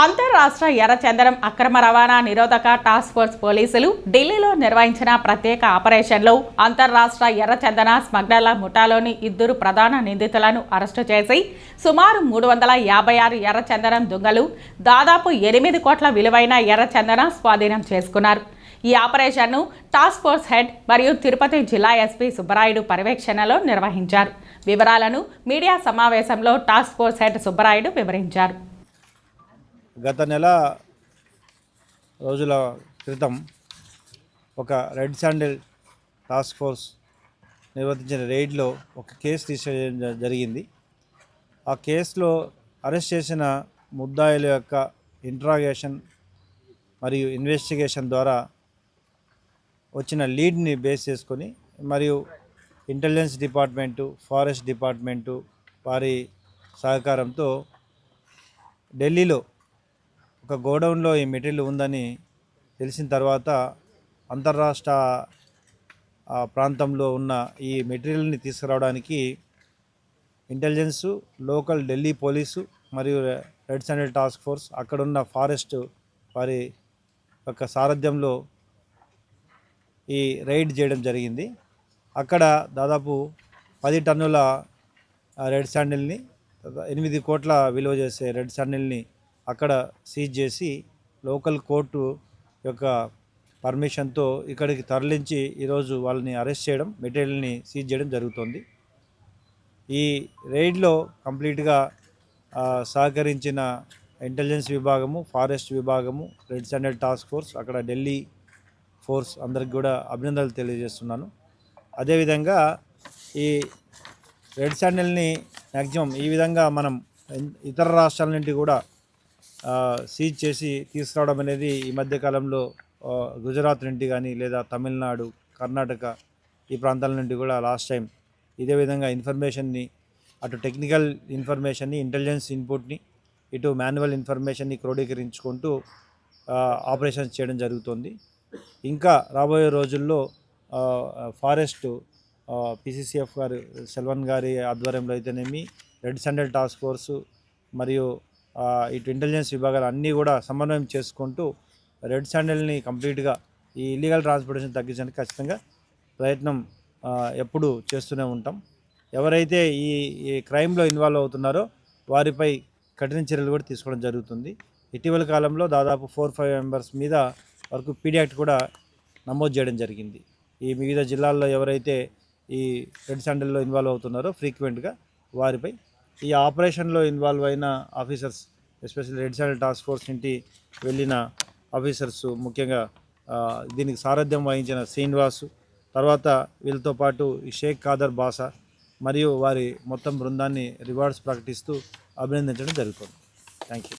అంతర్రాష్ట్ర ఎర్రచందనం అక్రమ రవాణా నిరోధక టాస్క్ ఫోర్స్ పోలీసులు ఢిల్లీలో నిర్వహించిన ప్రత్యేక ఆపరేషన్లో అంతర్రాష్ట్ర ఎర్రచందన స్మగ్లర్ల ముఠాలోని ఇద్దరు ప్రధాన నిందితులను అరెస్టు చేసి సుమారు మూడు వందల యాభై ఆరు ఎర్రచందనం దొంగలు దాదాపు ఎనిమిది కోట్ల విలువైన ఎర్రచందన స్వాధీనం చేసుకున్నారు. ఈ ఆపరేషన్ను టాస్క్ ఫోర్స్ హెడ్ మరియు తిరుపతి జిల్లా ఎస్పీ సుబ్బరాయుడు పర్యవేక్షణలో నిర్వహించారు. వివరాలను మీడియా సమావేశంలో టాస్క్ ఫోర్స్ హెడ్ సుబ్బరాయుడు వివరించారు. గత నెల రోజుల క్రితం ఒక రెడ్ శాండిల్ టాస్క్ ఫోర్స్ నిర్వర్తించిన రైడ్లో ఒక కేసు తీసేయడం జరిగింది. ఆ కేసులో అరెస్ట్ చేసిన ముద్దాయిల యొక్క ఇంట్రాగేషన్ మరియు ఇన్వెస్టిగేషన్ ద్వారా వచ్చిన లీడ్ని బేస్ చేసుకొని మరియు ఇంటెలిజెన్స్ డిపార్ట్మెంటు ఫారెస్ట్ డిపార్ట్మెంటు వారి సహకారంతో ఢిల్లీలో ఒక గోడౌన్లో ఈ మెటీరియల్ ఉందని తెలిసిన తర్వాత అంతర్రాష్ట్ర ఆ, ప్రాంతంలో ఉన్న ఈ మెటీరియల్ని తీసుకురావడానికి ఇంటెలిజెన్సు లోకల్ ఢిల్లీ పోలీసు మరియు రెడ్ శాండల్ టాస్క్ ఫోర్స్ అక్కడున్న ఫారెస్ట్ వారి యొక్క సారథ్యంలో ఈ రైడ్ చేయడం జరిగింది. అక్కడ దాదాపు పది టన్నుల రెడ్ శాండిల్ని ఎనిమిది కోట్ల విలువ చేసే రెడ్ శాండిల్ని అక్కడ సీజ్ చేసి లోకల్ కోర్టు యొక్క పర్మిషన్తో ఇక్కడికి తరలించి ఈరోజు వాళ్ళని అరెస్ట్ చేయడం మెటీరియల్ని సీజ్ చేయడం జరుగుతుంది. ఈ రైడ్లో కంప్లీట్గా సహకరించిన ఇంటెలిజెన్స్ విభాగము ఫారెస్ట్ విభాగము రెడ్ స్టాండర్డ్ టాస్క్ ఫోర్స్ అక్కడ ఢిల్లీ ఫోర్స్ అందరికి కూడా అభినందనలు తెలియజేస్తున్నాను. అదేవిధంగా ఈ రెడ్ స్టాండర్డ్ని మ్యాక్సిమం ఈ విధంగా మనం ఇతర రాష్ట్రాల నుండి కూడా సీజ్ చేసి తీసుకురావడం అనేది ఈ మధ్యకాలంలో గుజరాత్ నుండి కానీ లేదా తమిళనాడు కర్ణాటక ఈ ప్రాంతాల నుండి కూడా లాస్ట్ టైం ఇదే విధంగా ఇన్ఫర్మేషన్ని అటు టెక్నికల్ ఇన్ఫర్మేషన్ని ఇంటెలిజెన్స్ ఇన్పుట్ని ఇటు మాన్యువల్ ఇన్ఫర్మేషన్ని క్రోడీకరించుకుంటూ ఆపరేషన్స్ చేయడం జరుగుతుంది. ఇంకా రాబోయే రోజుల్లో ఫారెస్ట్ పిసిసిఎఫ్ గారు సెల్వన్ గారి ఆధ్వర్యంలో అయితేనేమి రెడ్ సెంట్రల్ టాస్క్ ఫోర్సు మరియు ఇటు ఇంటెలిజెన్స్ విభాగాలు అన్నీ కూడా సమన్వయం చేసుకుంటూ రెడ్ శాండల్ని కంప్లీట్గా ఈ ఇల్లీగల్ ట్రాన్స్పోర్టేషన్ తగ్గించడానికి ఖచ్చితంగా ప్రయత్నం ఎప్పుడు చేస్తూనే ఉంటాం. ఎవరైతే ఈ ఈ క్రైమ్లో ఇన్వాల్వ్ అవుతున్నారో వారిపై కఠిన చర్యలు కూడా తీసుకోవడం జరుగుతుంది. ఇటీవల కాలంలో దాదాపు ఫోర్ ఫైవ్ మెంబర్స్ మీద వరకు పీడీ యాక్ట్ కూడా నమోదు చేయడం జరిగింది. ఈ వివిధ జిల్లాల్లో ఎవరైతే ఈ రెడ్ శాండల్లో ఇన్వాల్వ్ అవుతున్నారో ఫ్రీక్వెంట్గా వారిపై ఈ ఆపరేషన్లో ఇన్వాల్వ్ అయిన officers especially red sandal task force ఇంటి వెళ్ళిన ఆఫీసర్స్ ముఖ్యంగా దీనికి సారథ్యం వహించిన శ్రీనివాసు తర్వాత వీళ్ళతో పాటు షేక్ ఖాదర్ బాసా మరియు వారి మొత్తం బృందాన్ని రివార్డ్స్ ప్రకటిస్తూ అభినందించడం జరుగుతుంది. Thank you